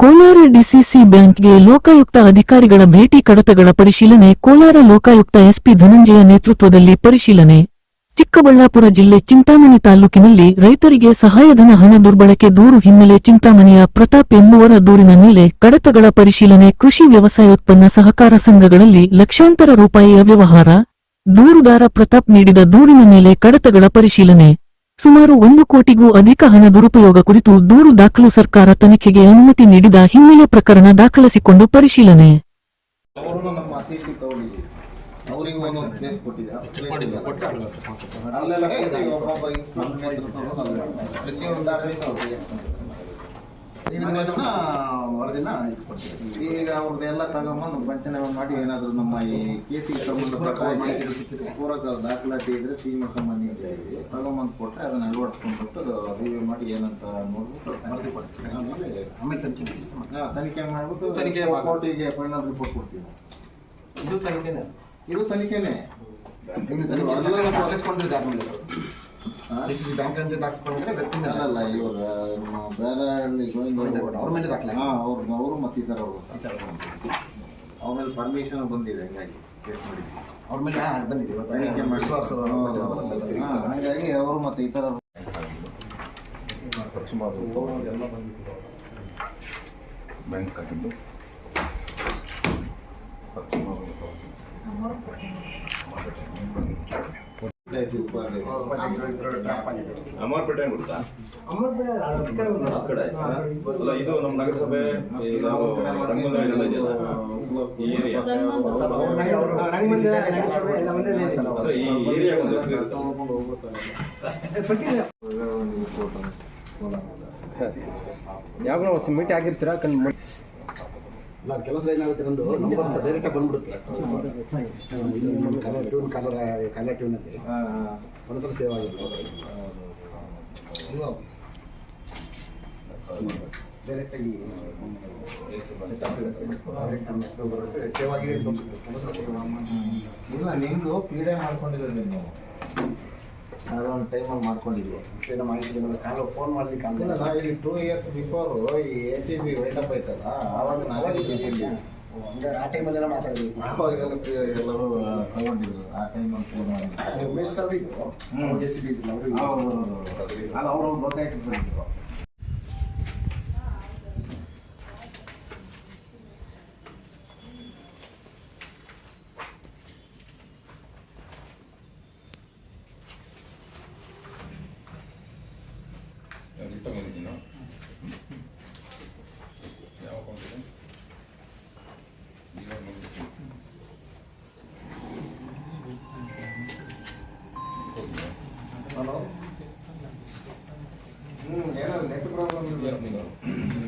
Kolar DCC ಬ್ಯಾಂಕ್ಗೆ ಲೋಕಾಯುಕ್ತ ಅಧಿಕಾರಿಗಳ ಭೇಟಿ ಕಡತಗಳ ಪರಿಶೀಲನೆ, ಕೋಲಾರ ಲೋಕಾಯುಕ್ತ ಎಸ್ಪಿ ಧನಂಜಯ ನೇತೃತ್ವದಲ್ಲಿ ಪರಿಶೀಲನೆ. ಚಿಕ್ಕಬಳ್ಳಾಪುರ ಜಿಲ್ಲೆ ಚಿಂತಾಮಣಿ ತಾಲೂಕಿನಲ್ಲಿ ರೈತರಿಗೆ ಸಹಾಯಧನ ಹಣ ದುರ್ಬಳಕೆ ದೂರು ಹಿನ್ನೆಲೆ ಚಿಂತಾಮಣಿಯ ಪ್ರತಾಪ್ ಎಂಬುವರ ದೂರಿನ ಮೇಲೆ ಕಡತಗಳ ಪರಿಶೀಲನೆ, ಕೃಷಿ ವ್ಯವಸಾಯೋತ್ಪನ್ನ ಸಹಕಾರ ಸಂಘಗಳಲ್ಲಿ ಲಕ್ಷಾಂತರ ರೂಪಾಯಿಯ ವ್ಯವಹಾರ ದೂರುದಾರ ಪ್ರತಾಪ್ ನೀಡಿದ ದೂರಿನ ಮೇಲೆ ಕಡತಗಳ ಪರಿಶೀಲನೆ. ಸುಮಾರು ಒಂದು ಕೋಟಿಗೂ ಅಧಿಕ ಹಣ ದುರುಪಯೋಗ ಕುರಿತು ದೂರು ದಾಖಲು ಸರ್ಕಾರ ತನಿಖೆಗೆ ಅನುಮತಿ ನೀಡಿದ ಹಿನ್ನೆಲೆ ಪ್ರಕರಣ ದಾಖಲಿಸಿಕೊಂಡು ಪರಿಶೀಲನೆ. ಅವರಿಗೆ ವರದಿನ. ಈಗ ಅವ್ರದ್ದು ಎಲ್ಲ ತಗೊಂಬಂದು ವಂಚನೆ ಮಾಡಿ ಏನಾದ್ರು ನಮ್ಮ ಈ ಕೇಸಿಗೆ ಸಂಬಂಧಪಟ್ಟ ಪೂರಕ ದಾಖಲಾತಿ ಇದ್ರೆ ಸಿ ಮಾಡ್ಕೊಂಬನ್ನಿ ಅಂತ ಹೇಳಿದ್ವಿ ತಗೊಂಬಂದು ಕೊಟ್ಟರೆ ಅದನ್ನ ಅಳವಡಿಸ್ಕೊಂಡ್ಬಿಟ್ಟು ರಿವ್ಯೂ ಮಾಡಿ ಏನಂತ ನೋಡ್ಬಿಟ್ಟು ಆಮೇಲೆ ಆಮೇಲೆ ತನಿಖೆ ತನಿಖೆ ಮಾಡ್ಬಿಟ್ಟು ತನಿಖೆ. ಕೋರ್ಟಿಗೆ ಫೈನಲ್ ರಿಪೋರ್ಟ್ ಕೊಡ್ತೀವಿ ಇದು ತನಿಖೆನೇ ಇದು ತನಿಖೆನೆ ತನಿಖೆ? ಡಿ ಸಿ ಸಿ ಬ್ಯಾಂಕ್ ಅಂತ ದಾಖಲೆ ಗೊತ್ತಿಲ್ಲ ಅಲ್ಲ ಇವಾಗ ಬೇರೆ ಅವ್ರ ಮೇಲೆ ದಾಖಲೆ. ಹಾ ಅವ್ರು ಅವರು ಮತ್ತೆ ಈ ಥರ ಅವರು ಅವ್ರ ಮೇಲೆ ಪರ್ಮಿಷನ್ ಬಂದಿದೆ ಹಂಗಾಗಿ ಕೇಸ್ ಮಾಡಿದ್ವಿ. ಅವ್ರ ಮೇಲೆ ಹಾ, ಬಂದಿದೆ. ಇವತ್ತು ವಿಶ್ವಾಸ ಹಂಗಾಗಿ ಅವರು ಮತ್ತೆ ಈ ಥರ ಬ್ಯಾಂಕ್ ಆಗಿದ್ದು ಅಮರ್ಪೇಟೆ ಗೊತ್ತಾ? ಆ ಕಡೆ. ಅಲ್ಲ ಇದು ನಮ್ಮ ನಗರಸಭೆ ಈ ನಾವು ರಂಗಮಂದಿರ ಇದೆಲ್ಲ ಇದೆಯಲ್ಲ? ಈ ಏರಿಯಾ. ಅದೇ ಈ ಏರಿಯಾ ಒಂದು ಹೆಸರು ಇರುತ್ತೆ. ಯಾವಾಗ ಮೀಟ್ ಆಗಿರ್ತೀರಾ? ಕಂಡು ಇಲ್ಲ ಅದು ಕೆಲಸ ಏನಾಗುತ್ತೆ ನಂದು ನಂಬರ್ ಸಹ ಡೈರೆಕ್ಟಾಗಿ ಬಂದ್ಬಿಡುತ್ತೆ. ಕಲರ್ ಟ್ಯೂನ್ ಕಲರ್ ಕಲರ್ ಟ್ಯೂನಲ್ಲಿ ಒಂದ್ಸಲ ಸೇವ್ ಆಗಿಲ್ಲ. ಡೈರೆಕ್ಟಾಗಿ ಬರುತ್ತೆ. ಸೇವ್ ಆಗಿದೆ ಇಲ್ಲ ನಿಮ್ದು ಪೀಡೆ ಮಾಡ್ಕೊಂಡಿರೋದು ನೀವು ಅದೊಂದು ಟೈಮಲ್ಲಿ ಮಾಡ್ಕೊಂಡಿದ್ವಿ ಏನೋ ಮಾಹಿತಿ ಕಾಲ ಫೋನ್ ಮಾಡ್ಲಿಕ್ಕೆ ಅಂತ ಆಗಲ್ಲ ನಾವು ಇಲ್ಲಿ ಟೂ ಇಯರ್ಸ್ ಬಿಫೋರ್ ಈ A C B wind up ಆಯ್ತಲ್ಲ ಆವಾಗ ನಾವೇ ಇದ್ದೀವಿ ಹಂಗಾರೆ ಆ ಟೈಮಲ್ಲೆಲ್ಲ ಮಾತಾಡಿದ್ವಿ. ಅವಾಗೆಲ್ಲ ಪಿ- ಎಲ್ಲರೂ ತಗೊಂಡಿದ್ರು ಆ ಟೈಮಲ್ಲಿ ಫೋನ್ ಮಾಡಿದ್ರು ಮಿಸ್ ಸರ್ ಹ್ಮ್. ಎಸ್ ಸಿ ಬಿ ಇದ್ದಿಲ್ಲ ಅವರು ಗೊತ್ತಾಯ್ತು ಅದು ಗೊತ್ತಾಯ್ತಿದ್ರು ತಗೊಂಡಿದ್ದೀನ ಯಾವ ಅಕೌಂಟ್ ಇದೆ? ಹಲೋ ಹ್ಞೂ ಏನೋ ನೆಟ್ ಪ್ರಾಬ್ಲಮ್ ಇಲ್ಲ ನಿಂದು?